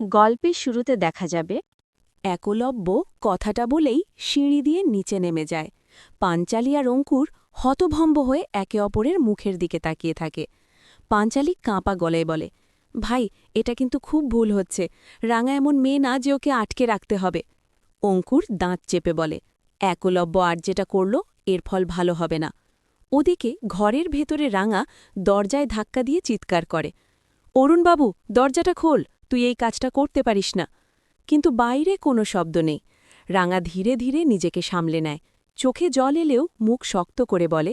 গল্পের শুরুতে দেখা যাবে, একলব্য কথাটা বলেই সিঁড়ি দিয়ে নিচে নেমে যায়। পাঞ্চালি আর অঙ্কুর হতভম্ব হয়ে একে অপরের মুখের দিকে তাকিয়ে থাকে। পাঞ্চালি কাঁপা গলায় বলে, ভাই, এটা কিন্তু খুব ভুল হচ্ছে। রাঙা এমন মেয়ে না যে ওকে আটকে রাখতে হবে। অঙ্কুর দাঁত চেপে বলে, একলব্য আর যেটা করল এর ফল ভালো হবে না। ওদিকে ঘরের ভেতরে রাঙা দরজায় ধাক্কা দিয়ে চিৎকার করে, অরুণবাবু, দরজাটা খোল। তুই এই কাজটা করতে পারিস না। কিন্তু বাইরে কোনো শব্দ নেই। রাঙা ধীরে ধীরে নিজেকে সামলে নেয়। চোখে জল এলেও মুখ শক্ত করে বলে,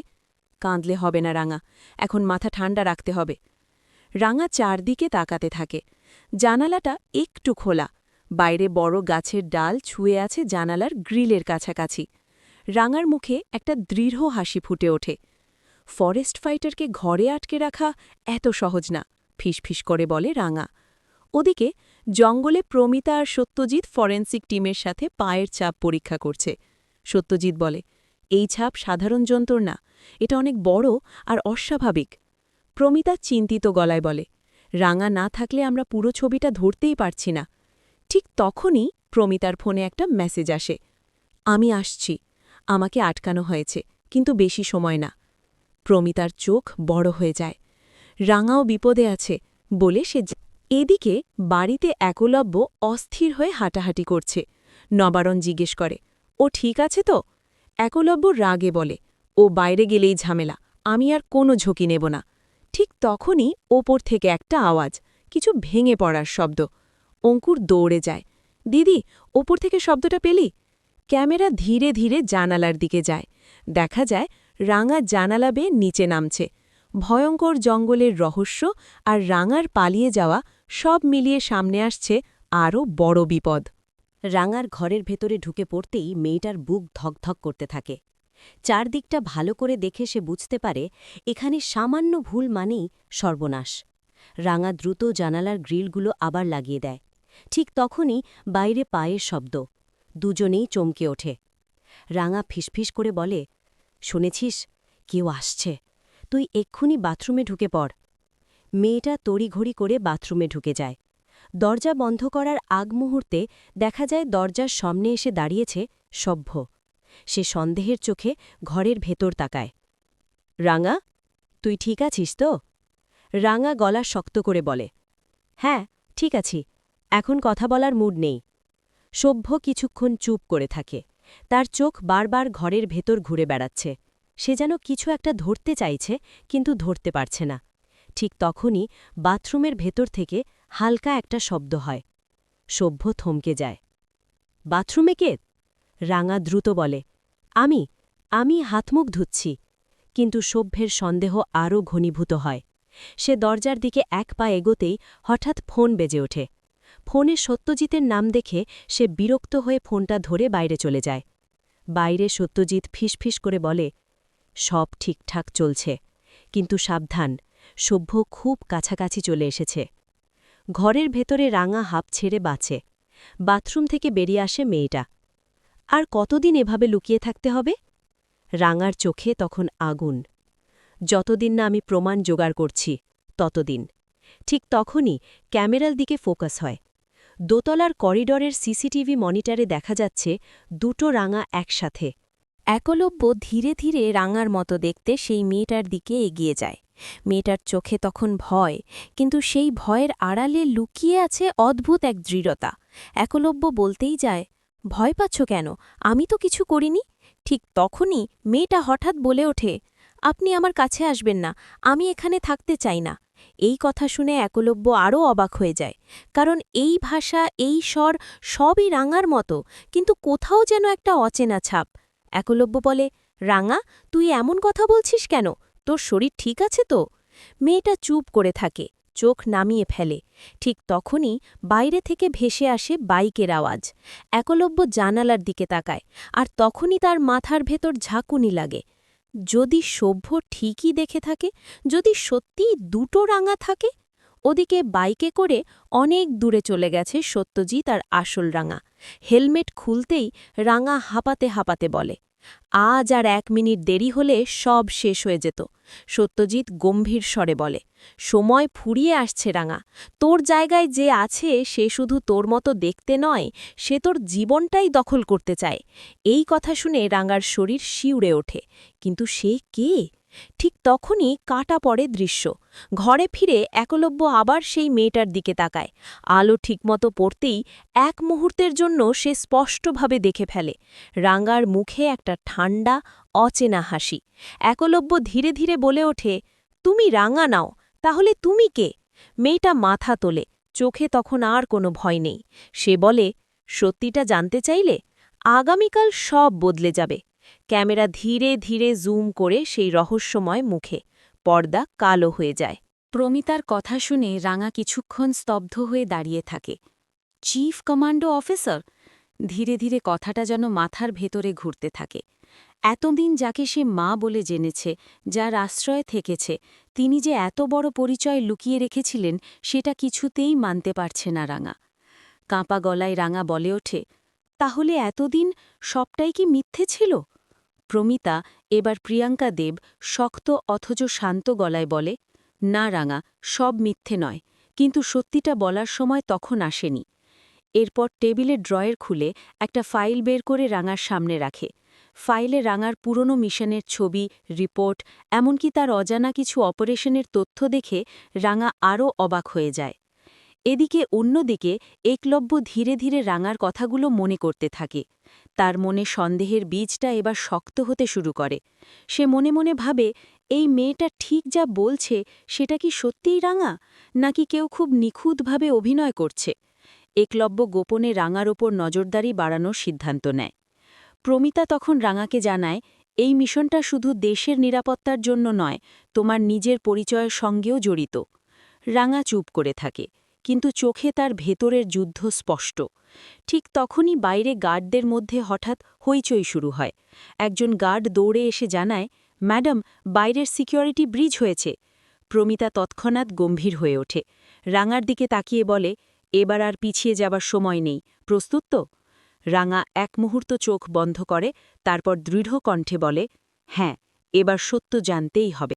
কাঁদলে হবে না রাঙা, এখন মাথা ঠান্ডা রাখতে হবে। রাঙা চারদিকে তাকাতে থাকে। জানালাটা একটু খোলা। বাইরে বড় গাছের ডাল ছুঁয়ে আছে জানালার গ্রিলের কাছাকাছি। রাঙার মুখে একটা দৃঢ় হাসি ফুটে ওঠে। ফরেস্ট ফাইটারকে ঘরে আটকে রাখা এত সহজ না, ফিসফিস করে বলে রাঙা। ওদিকে, জঙ্গলে প্রমিতা আর সত্যজিৎ ফরেন্সিক টিমের সাথে পায়ের ছাপ পরীক্ষা করছে। সত্যজিৎ বলে, এই ছাপ সাধারণ যন্ত্র না, এটা অনেক বড় আর অস্বাভাবিক। প্রমিতা চিন্তিত গলায় বলে, রাঙা না থাকলে আমরা পুরো ছবিটা ধরতেই পারছি না। ঠিক তখনই প্রমিতার ফোনে একটা মেসেজ আসে, আমি আসছি, আমাকে আটকানো হয়েছে, কিন্তু বেশি সময় না। প্রমিতার চোখ বড় হয়ে যায়, রাঙাও বিপদে আছে, বলে সে এদিকে বাড়িতে একলব্য অস্থির হয়ে হাঁটাহাঁটি করছে। নবারণ জিজ্ঞেস করে, ও ঠিক আছে তো? একলব্য রাগে বলে, ও বাইরে গেলেই ঝামেলা, আমি আর কোনো ঝুঁকি নেব না। ঠিক তখনই ওপর থেকে একটা আওয়াজ, কিছু ভেঙে পড়ার শব্দ। অঙ্কুর দৌড়ে যায়, দিদি, ওপর থেকে শব্দটা পেলি? ক্যামেরা ধীরে ধীরে জানালার দিকে যায়। দেখা যায়, রাঙা জানালা বেয়ে নিচে নামছে। ভয়ঙ্কর জঙ্গলের রহস্য আর রাঙার পালিয়ে যাওয়া সব মিলিয়ে সামনে আসছে আরও বড় বিপদ। রাঙার ঘরের ভেতরে ঢুকে পড়তেই মেয়েটার বুক ধকধক করতে থাকে। চারদিকটা ভালো করে দেখে সে বুঝতে পারে, এখানে সামান্য ভুল মানেই সর্বনাশ। রাঙা দ্রুত জানালার গ্রিলগুলো আবার লাগিয়ে দেয়। ঠিক তখনই বাইরে পায়ের শব্দ। দুজনেই চমকে ওঠে। রাঙা ফিসফিস করে বলে, শুনেছিস? কেউ আসছে। তুই এক্ষুনি বাথরুমে ঢুকে পড়। মেয়েটা তড়িঘড়ি করে বাথরুমে ঢুকে যায়। দরজা বন্ধ করার আগ মুহূর্তে দেখা যায় দরজার সামনে এসে দাঁড়িয়েছে সভ্য। সে সন্দেহের চোখে ঘরের ভেতর তাকায়। রাঙা, তুই ঠিক আছিস তো? রাঙা গলা শক্ত করে বলে হ্যাঁ ঠিক আছি, এখন কথা বলার মুড নেই। সভ্য কিছুক্ষণ চুপ করে থাকে। তার চোখ বারবার ঘরের ভেতর ঘুরে বেড়াচ্ছে। সে যেন কিছু একটা ধরতে চাইছে, কিন্তু ধরতে পারছে না। ঠিক তখনই বাথরুমের ভেতর থেকে হালকা একটা শব্দ হয়। সভ্য থমকে যায়। বাথরুমে কে? রাঙা দ্রুত বলে। আমি আমি হাতমুখ ধুচ্ছি। কিন্তু সভ্যের সন্দেহ আরও ঘনীভূত হয়। সে দরজার দিকে এক পা এগোতেই হঠাৎ ফোন বেজে ওঠে। ফোনে সত্যজিতের নাম দেখে সে বিরক্ত হয়ে ফোনটা ধরে বাইরে চলে যায়। বাইরে সত্যজিৎ ফিসফিস করে বলে, সব ঠিকঠাক চলছে, কিন্তু সাবধান সভ্য খুব কাছাকাছি চলে এসেছে। ঘরের ভেতরে রাঙা হাপ ছেড়ে বাঁচে। বাথরুম থেকে বেরিয়ে আসে মেয়েটা। আর কতদিন এভাবে লুকিয়ে থাকতে হবে? রাঙার চোখে তখন আগুন। যতদিন না আমি প্রমাণ জোগাড় করছি, ততদিন। ঠিক তখনই ক্যামেরার দিকে ফোকাস হয়। দোতলার করিডরের সিসিটিভি মনিটরে দেখা যাচ্ছে দুটো রাঙা একসাথে। একলব্য ধীরে ধীরে রাঙার মতো দেখতে সেই মেয়েটার দিকে এগিয়ে যায়। মেয়েটার চোখে তখন ভয়, কিন্তু সেই ভয়ের আড়ালে লুকিয়ে আছে অদ্ভুত এক দৃঢ়তা। একলব্য বলতেই যায়, ভয় পাচ্ছ কেন? আমি তো কিছু করিনি। ঠিক তখনই মেয়েটা হঠাৎ বলে ওঠে, আপনি আমার কাছে আসবেন না, আমি এখানে থাকতে চাই না। এই কথা শুনে একলব্য আরও অবাক হয়ে যায়, কারণ এই ভাষা, এই স্বর সবই রাঙার মতো, কিন্তু কোথাও যেন একটা অচেনা ছাপ। একলব্য বলে, রাঙা, তুই এমন কথা বলছিস কেন? তোর শরীর ঠিক আছে তো? মেয়েটা চুপ করে থাকে, চোখ নামিয়ে ফেলে। ঠিক তখনই বাইরে থেকে ভেসে আসে বাইকের আওয়াজ। একলব্য জানালার দিকে তাকায়, আর তখনই তার মাথার ভেতর ঝাঁকুনি লাগে। যদি সভ্য ঠিকই দেখে থাকে, যদি সত্যিই দুটো রাঙা থাকে, ওদিকে বাইকে করে অনেক দূরে চলে গেছে সত্যজিৎ আর আসল রাঙা। হেলমেট খুলতেই রাঙা হাঁপাতে হাঁপাতে বলে আজ আর এক মিনিট দেরি হলে সব শেষ হয়ে যেত। সত্যজিৎ গম্ভীর স্বরে বলে, সময় ফুরিয়ে আসছে রাঙা। তোর জায়গায় যে আছে সে শুধু তোর মতো দেখতে নয়, সে তোর জীবনটাই দখল করতে চায়। এই কথা শুনে রাঙার শরীর শিউড়ে ওঠে। কিন্তু সে কে? ঠিক তখনই কাটা পড়ে দৃশ্য। ঘরে ফিরে একলব্য আবার সেই মেয়েটার দিকে তাকায়। আলো ঠিকমতো পড়তেই এক মুহূর্তের জন্য সে স্পষ্টভাবে দেখে ফেলে। রাঙ্গার মুখে একটা ঠান্ডা অচেনা হাসি। একলব্য ধীরে ধীরে বলে ওঠে, তুমি রাঙা নাও, তাহলে তুমি কে? মেয়েটা মাথা তোলে। চোখে তখন আর কোনো ভয় নেই। সে বলে, সত্যিটা জানতে চাইলে? আগামীকাল সব বদলে যাবে। ক্যামেরা ধীরে ধীরে জুম করে সেই রহস্যময় মুখে, পর্দা কালো হয়ে যায়। প্রমিতার কথা শুনে রাঙা কিছুক্ষণ স্তব্ধ হয়ে দাঁড়িয়ে থাকে। Chief commando officer? ধীরে ধীরে কথাটা যেন মাথার ভেতরে ঘুরতে থাকে। এতদিন যাকে সে মা বলে জেনেছে, যার আশ্রয়ে থেকেছে, তিনি যে এত বড় পরিচয় লুকিয়ে রেখেছিলেন, সেটা কিছুতেই মানতে পারছে না রাঙা। কাঁপা গলায় রাঙা বলে ওঠে, তাহলে এতদিন সবটাই কি মিথ্যে ছিল? প্রমিতা এবার প্রিয়াঙ্কা দেব শক্ত অথচ শান্ত গলায় বলে, না রাঙা, সব মিথ্যে নয়। কিন্তু সত্যিটা বলার সময় তখন আসেনি। এরপর টেবিলের ড্রয়ের খুলে একটা ফাইল বের করে রাঙার সামনে রাখে। ফাইলে রাঙার পুরনো মিশনের ছবি, রিপোর্ট, এমনকি তার অজানা কিছু অপারেশনের তথ্য দেখে রাঙা আরও অবাক হয়ে যায়। এদিকে অন্যদিকে একলব্য ধীরে ধীরে রাঙার কথাগুলো মনে করতে থাকে। তার মনে সন্দেহের বীজটা এবার শক্ত হতে শুরু করে। সে মনে মনে ভাবে, এই মেয়েটা ঠিক যা বলছে, সেটা কি সত্যিই রাঙা? নাকি কেউ খুব নিখুঁতভাবে অভিনয় করছে? একলব্য গোপনে রাঙার ওপর নজরদারি বাড়ানোর সিদ্ধান্ত নেয়। প্রমিতা তখন রাঙাকে জানায়, এই মিশনটা শুধু দেশের নিরাপত্তার জন্য নয়, তোমার নিজের পরিচয়ের সঙ্গেও জড়িত। রাঙা চুপ করে থাকে। কিন্তু চোখে তার ভেতরের যুদ্ধ স্পষ্ট। ঠিক তখনই বাইরে গার্ডদের মধ্যে হঠাৎ হইচই শুরু হয়। একজন গার্ড দৌড়ে এসে জানায়, ম্যাডাম, বাইরের সিকিউরিটি ব্রিজ হয়েছে। প্রমিতা তৎক্ষণাৎ গম্ভীর হয়ে ওঠে। রাঙার দিকে তাকিয়ে বলে, এবার আর পিছিয়ে যাবার সময় নেই। প্রস্তুত তো? রাঙা এক মুহূর্ত চোখ বন্ধ করে, তারপর দৃঢ় কণ্ঠে বলে হ্যাঁ এবার সত্য জানতেই হবে।